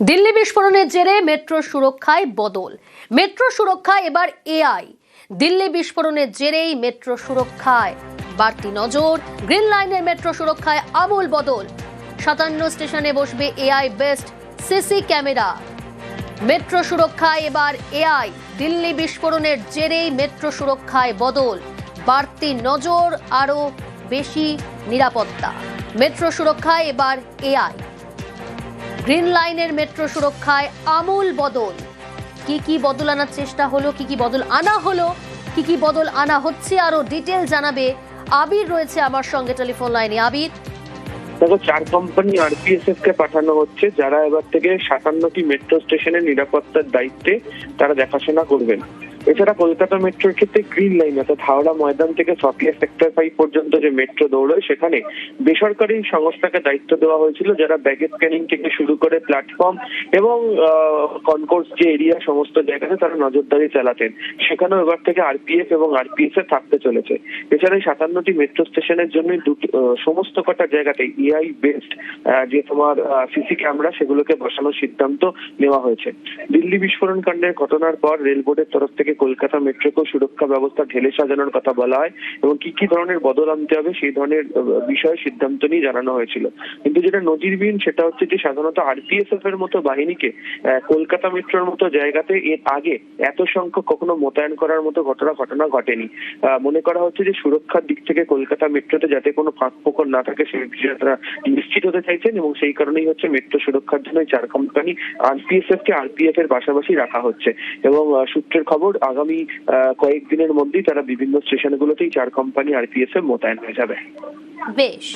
দিল্লি বিস্ফোরণের জেরে মেট্রো সুরক্ষায় বদল। মেট্রো সুরক্ষায় এবার এআই। দিল্লি বিস্ফোরণের জেরেই মেট্রো সুরক্ষায় বাড়তি নজর। গ্রিন লাইনের মেট্রো সুরক্ষায় আমূল বদল। সাতান্ন স্টেশনে বসবে AI based CC camera. Metro সুরক্ষায় এবার এআই। দিল্লি বিস্ফোরণের জেরেই মেট্রো সুরক্ষায় বদল। বাড়তি নজর, আরও বেশি নিরাপত্তা। মেট্রো সুরক্ষায় এবার এআই। গ্রিন লাইনের মেট্রো সুরক্ষায় আমূল বদল। কি কি বদল আনার চেষ্টা হলো, কি কি বদল আনা হলো, কি কি বদল আনা হচ্ছে আরও ডিটেল জানাবে আবির রয়েছে আমার সঙ্গে টেলিফোন লাইনে। আবির? দেখো, চার কোম্পানি আরপিএসএফ কে পাঠানো হচ্ছে, যারা এবার থেকে সাতান্নটি মেট্রো স্টেশনের নিরাপত্তার দায়িত্বে তারা দেখাশোনা করবেন। এছাড়া কলকাতা মেট্রোর ক্ষেত্রে গ্রিন লাইন অর্থাৎ হাওড়া ময়দান থেকে সফিয়া সেক্টর ফাইভ পর্যন্ত যে মেট্রো দৌড়য়, সেখানে বেসরকারি সংস্থাকে দায়িত্ব দেওয়া হয়েছিল, যারা ব্যাগেজ স্ক্যানিং থেকে শুরু করে প্ল্যাটফর্ম এবং কনকোর্স যে এরিয়া সমস্ত জায়গাতে তারা নজরদারি চালাতেন। সেখানেও এবার থেকে আরপিএফ এবং আরপিএস থাকতে চলেছে। এছাড়া সাতান্নটি মেট্রো স্টেশনের জন্য সমস্ত কটা জায়গাতে এআই বেসড যে তোমার সিসি ক্যামেরা সেগুলোকে বসানোর সিদ্ধান্ত নেওয়া হয়েছে। দিল্লি বিস্ফোরণ কাণ্ডের ঘটনার পর রেল বোর্ডের তরফ থেকে কলকাতা মেট্রোকেও সুরক্ষা ব্যবস্থা ঢেলে সাজানোর কথা বলা হয় এবং কি কি ধরনের বদল আনতে হবে সেই ধরনের বিষয়ে সিদ্ধান্ত নিয়ে জানানো হয়েছিল। কিন্তু যেটা নজিরবিহীন সেটা হচ্ছে যে সাধারণত আরপিএসএফ এর মতো বাহিনীকে কলকাতা মেট্রোর মতো জায়গাতে এর আগে এত সংখ্যক কখনো মোতায়েন করার মতো ঘটনা ঘটনা ঘটেনি। মনে করা হচ্ছে যে সুরক্ষার দিক থেকে কলকাতা মেট্রোতে যাতে কোনো ফাঁক ফোকর না থাকে, সেই বিষয়ে তারা নিশ্চিত হতে চাইছেন এবং সেই কারণেই হচ্ছে মেট্রো সুরক্ষার জন্য চার কোম্পানি আরপিএসএফ কে আরপিএফ এর পাশাপাশি রাখা হচ্ছে। এবং সূত্রের খবর আগামী কয়েকদিনের মধ্যেই তারা বিভিন্ন স্টেশনগুলোতেই চার কোম্পানি আরপিএসএফ মোতায়েন হয়ে যাবে। বেশ।